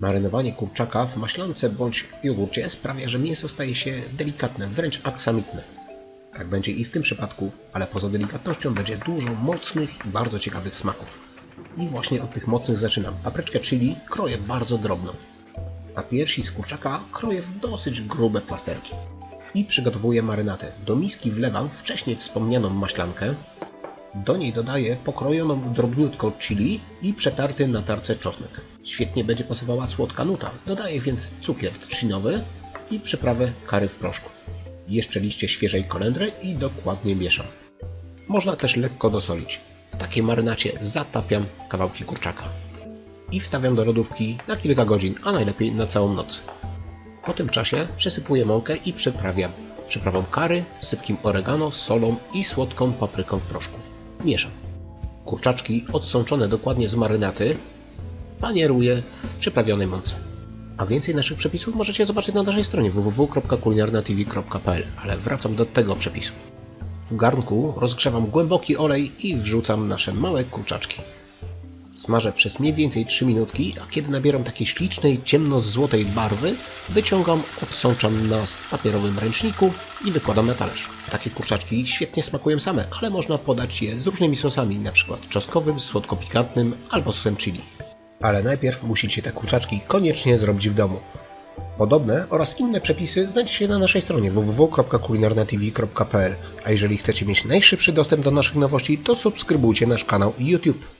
Marynowanie kurczaka w maślance bądź jogurcie sprawia, że mięso staje się delikatne, wręcz aksamitne. Tak będzie i w tym przypadku, ale poza delikatnością będzie dużo mocnych i bardzo ciekawych smaków. I właśnie od tych mocnych zaczynam. Papryczkę chili kroję bardzo drobno, a piersi z kurczaka kroję w dosyć grube plasterki. I przygotowuję marynatę. Do miski wlewam wcześniej wspomnianą maślankę, do niej dodaję pokrojoną drobniutko chili i przetarty na tarce czosnek. Świetnie będzie pasowała słodka nuta. Dodaję więc cukier trzcinowy i przyprawę kary w proszku. Jeszcze liście świeżej kolendry i dokładnie mieszam. Można też lekko dosolić. W takiej marynacie zatapiam kawałki kurczaka. I wstawiam do lodówki na kilka godzin, a najlepiej na całą noc. Po tym czasie przesypuję mąkę i przyprawiam przyprawą kary, sypkim oregano, solą i słodką papryką w proszku. Mieszam. Kurczaczki odsączone dokładnie z marynaty panieruję w przyprawionej mące. A więcej naszych przepisów możecie zobaczyć na naszej stronie www.kulinarnatv.pl, ale wracam do tego przepisu. W garnku rozgrzewam głęboki olej i wrzucam nasze małe kurczaczki. Smażę przez mniej więcej 3 minutki, a kiedy nabieram takiej ślicznej, ciemno-złotej barwy, wyciągam, odsączam na papierowym ręczniku i wykładam na talerz. Takie kurczaczki świetnie smakują same, ale można podać je z różnymi sosami, np. czosnkowym, słodko-pikantnym albo sosem chili. Ale najpierw musicie te kurczaczki koniecznie zrobić w domu. Podobne oraz inne przepisy znajdziecie na naszej stronie www.kulinarnatv.pl A jeżeli chcecie mieć najszybszy dostęp do naszych nowości, to subskrybujcie nasz kanał YouTube.